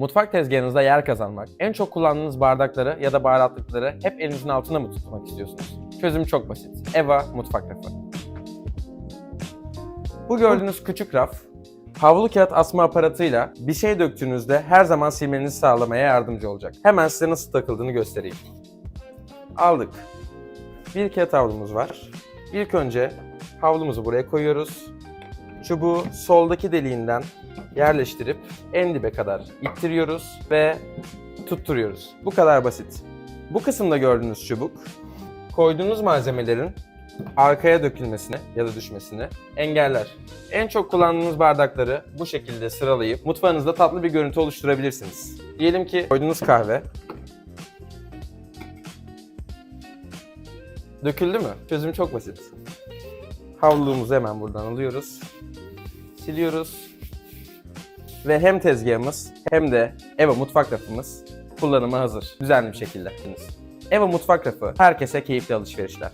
Mutfak tezgahınızda yer kazanmak, en çok kullandığınız bardakları ya da baharatlıkları hep elinizin altında mı tutmak istiyorsunuz? Çözüm çok basit. Eva mutfak rafı. Bu gördüğünüz küçük raf, havlu kağıt asma aparatıyla bir şey döktüğünüzde her zaman silmenizi sağlamaya yardımcı olacak. Hemen size nasıl takıldığını göstereyim. Aldık. Bir kağıt havlumuz var. İlk önce havlumuzu buraya koyuyoruz. Çubuğu soldaki deliğinden yerleştirip en dibe kadar ittiriyoruz ve tutturuyoruz. Bu kadar basit. Bu kısımda gördüğünüz çubuk koyduğunuz malzemelerin arkaya dökülmesini ya da düşmesini engeller. En çok kullandığınız bardakları bu şekilde sıralayıp mutfağınızda tatlı bir görüntü oluşturabilirsiniz. Diyelim ki koyduğunuz kahve döküldü mü? Çözüm çok basit. Havluluğumuzu hemen buradan alıyoruz siliyoruz. Ve hem tezgahımız hem de Eva mutfak rafımız kullanıma hazır. Düzenli bir şekilde. Eva mutfak rafı herkese keyifli alışverişler.